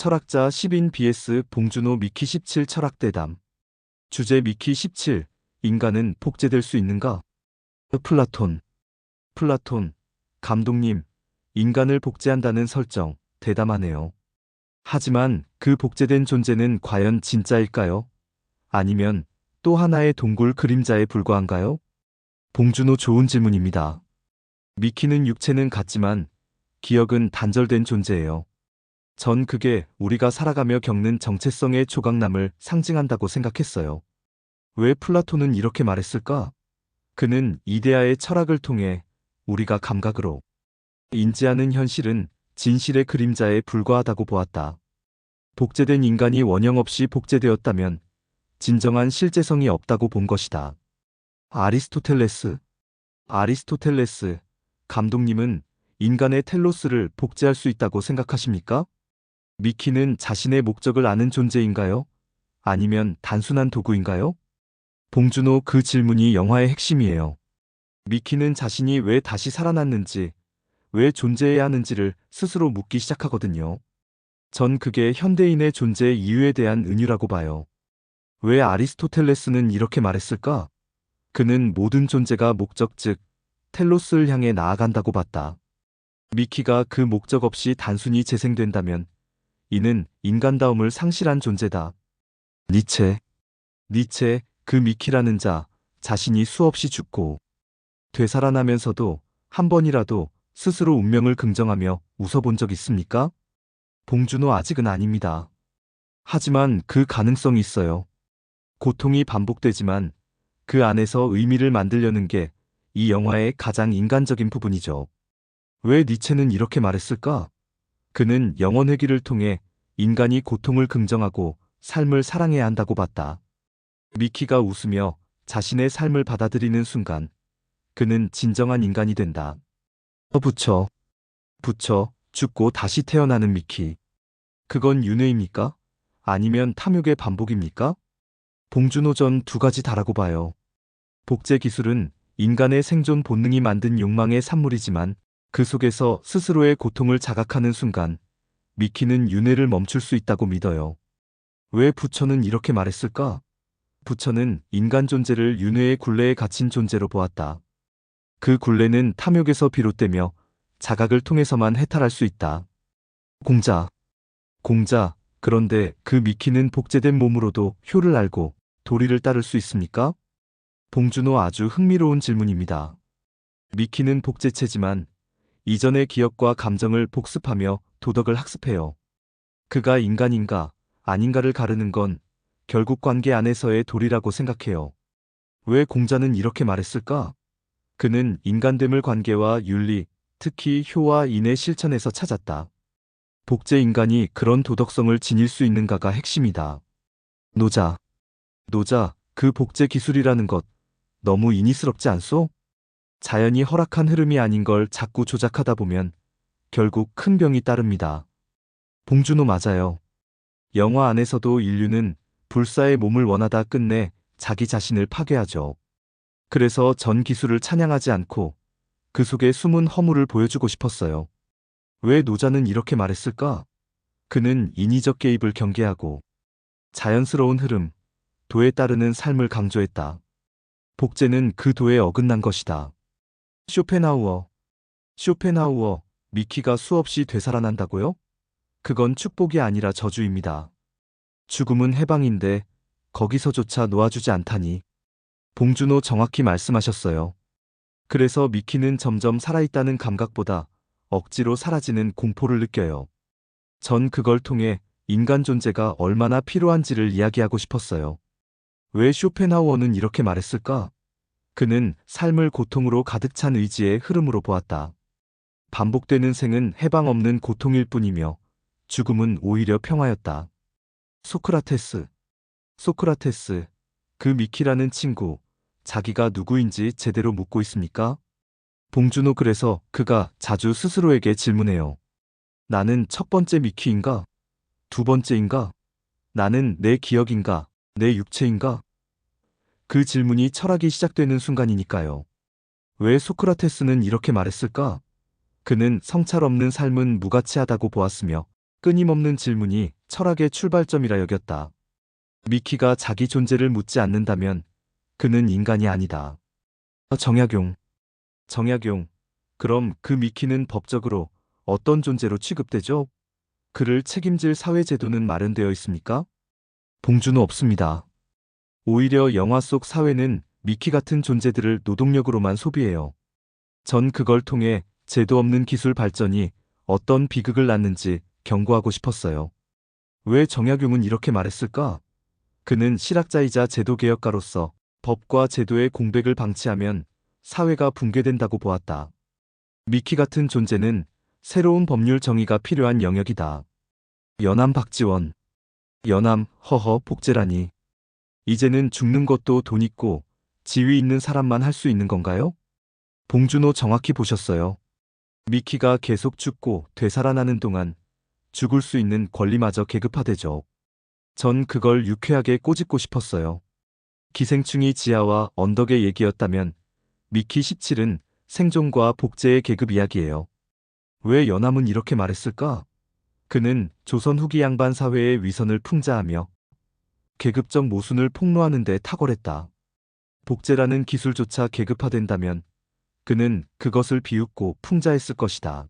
철학자 10인 BS 봉준호 미키 17 철학대담. 주제 미키 17. 인간은 복제될 수 있는가? 플라톤. 플라톤. 감독님, 인간을 복제한다는 설정, 대담하네요. 하지만 그 복제된 존재는 과연 진짜일까요? 아니면 또 하나의 동굴 그림자에 불과한가요? 봉준호 좋은 질문입니다. 미키는 육체는 같지만 기억은 단절된 존재예요. 전 그게 우리가 살아가며 겪는 정체성의 조각남을 상징한다고 생각했어요. 왜 플라톤은 이렇게 말했을까? 그는 이데아의 철학을 통해 우리가 감각으로 인지하는 현실은 진실의 그림자에 불과하다고 보았다. 복제된 인간이 원형 없이 복제되었다면 진정한 실제성이 없다고 본 것이다. 아리스토텔레스. 아리스토텔레스. 감독님은 인간의 텔로스를 복제할 수 있다고 생각하십니까? 미키는 자신의 목적을 아는 존재인가요? 아니면 단순한 도구인가요? 봉준호 그 질문이 영화의 핵심이에요. 미키는 자신이 왜 다시 살아났는지, 왜 존재해야 하는지를 스스로 묻기 시작하거든요. 전 그게 현대인의 존재 이유에 대한 은유라고 봐요. 왜 아리스토텔레스는 이렇게 말했을까? 그는 모든 존재가 목적 즉 텔로스를 향해 나아간다고 봤다. 미키가 그 목적 없이 단순히 재생된다면 이는 인간다움을 상실한 존재다. 니체. 니체, 그 미키라는 자, 자신이 수없이 죽고 되살아나면서도 한 번이라도 스스로 운명을 긍정하며 웃어본 적 있습니까? 봉준호 아직은 아닙니다. 하지만 그 가능성이 있어요. 고통이 반복되지만 그 안에서 의미를 만들려는 게 이 영화의 가장 인간적인 부분이죠. 왜 니체는 이렇게 말했을까? 그는 영원 회귀를 통해 인간이 고통을 긍정하고 삶을 사랑해야 한다고 봤다. 미키가 웃으며 자신의 삶을 받아들이는 순간 그는 진정한 인간이 된다. 어, 붙여. 붙여, 죽고 다시 태어나는 미키. 그건 윤회입니까? 아니면 탐욕의 반복입니까? 봉준호 전 두 가지 다라고 봐요. 복제 기술은 인간의 생존 본능이 만든 욕망의 산물이지만 그 속에서 스스로의 고통을 자각하는 순간 미키는 윤회를 멈출 수 있다고 믿어요. 왜 부처는 이렇게 말했을까? 부처는 인간 존재를 윤회의 굴레에 갇힌 존재로 보았다. 그 굴레는 탐욕에서 비롯되며 자각을 통해서만 해탈할 수 있다. 공자. 공자. 그런데 그 미키는 복제된 몸으로도 효를 알고 도리를 따를 수 있습니까? 봉준호 아주 흥미로운 질문입니다. 미키는 복제체지만 이전의 기억과 감정을 복습하며 도덕을 학습해요. 그가 인간인가 아닌가를 가르는 건 결국 관계 안에서의 도리라고 생각해요. 왜 공자는 이렇게 말했을까? 그는 인간됨을 관계와 윤리, 특히 효와 인의 실천에서 찾았다. 복제 인간이 그런 도덕성을 지닐 수 있는가가 핵심이다. 노자. 노자, 그 복제 기술이라는 것 너무 인위스럽지 않소? 자연이 허락한 흐름이 아닌 걸 자꾸 조작하다 보면 결국 큰 병이 따릅니다. 봉준호 맞아요. 영화 안에서도 인류는 불사의 몸을 원하다 끝내 자기 자신을 파괴하죠. 그래서 전 기술을 찬양하지 않고 그 속에 숨은 허물을 보여주고 싶었어요. 왜 노자는 이렇게 말했을까? 그는 인위적 개입을 경계하고 자연스러운 흐름, 도에 따르는 삶을 강조했다. 복제는 그 도에 어긋난 것이다. 쇼펜하우어. 쇼펜하우어, 미키가 수없이 되살아난다고요? 그건 축복이 아니라 저주입니다. 죽음은 해방인데 거기서조차 놓아주지 않다니. 봉준호 정확히 말씀하셨어요. 그래서 미키는 점점 살아있다는 감각보다 억지로 사라지는 공포를 느껴요. 전 그걸 통해 인간 존재가 얼마나 필요한지를 이야기하고 싶었어요. 왜 쇼펜하우어는 이렇게 말했을까? 그는 삶을 고통으로 가득 찬 의지의 흐름으로 보았다. 반복되는 생은 해방 없는 고통일 뿐이며 죽음은 오히려 평화였다. 소크라테스. 소크라테스. 그 미키라는 친구, 자기가 누구인지 제대로 묻고 있습니까? 봉준호 그래서 그가 자주 스스로에게 질문해요. 나는 첫 번째 미키인가? 두 번째인가? 나는 내 기억인가? 내 육체인가? 그 질문이 철학이 시작되는 순간이니까요. 왜 소크라테스는 이렇게 말했을까? 그는 성찰 없는 삶은 무가치하다고 보았으며 끊임없는 질문이 철학의 출발점이라 여겼다. 미키가 자기 존재를 묻지 않는다면 그는 인간이 아니다. 정약용. 정약용. 그럼 그 미키는 법적으로 어떤 존재로 취급되죠? 그를 책임질 사회제도는 마련되어 있습니까? 봉준호 없습니다. 오히려 영화 속 사회는 미키 같은 존재들을 노동력으로만 소비해요. 전 그걸 통해 제도 없는 기술 발전이 어떤 비극을 낳는지 경고하고 싶었어요. 왜 정약용은 이렇게 말했을까? 그는 실학자이자 제도개혁가로서 법과 제도의 공백을 방치하면 사회가 붕괴된다고 보았다. 미키 같은 존재는 새로운 법률 정의가 필요한 영역이다. 연암 박지원. 연암, 허허, 복제라니. 이제는 죽는 것도 돈 있고 지위 있는 사람만 할 수 있는 건가요? 봉준호 정확히 보셨어요. 미키가 계속 죽고 되살아나는 동안 죽을 수 있는 권리마저 계급화되죠. 전 그걸 유쾌하게 꼬집고 싶었어요. 기생충이 지하와 언덕의 얘기였다면 미키 17은 생존과 복제의 계급 이야기예요. 왜 연암은 이렇게 말했을까? 그는 조선 후기 양반 사회의 위선을 풍자하며 계급적 모순을 폭로하는 데 탁월했다. 복제라는 기술조차 계급화된다면 그는 그것을 비웃고 풍자했을 것이다.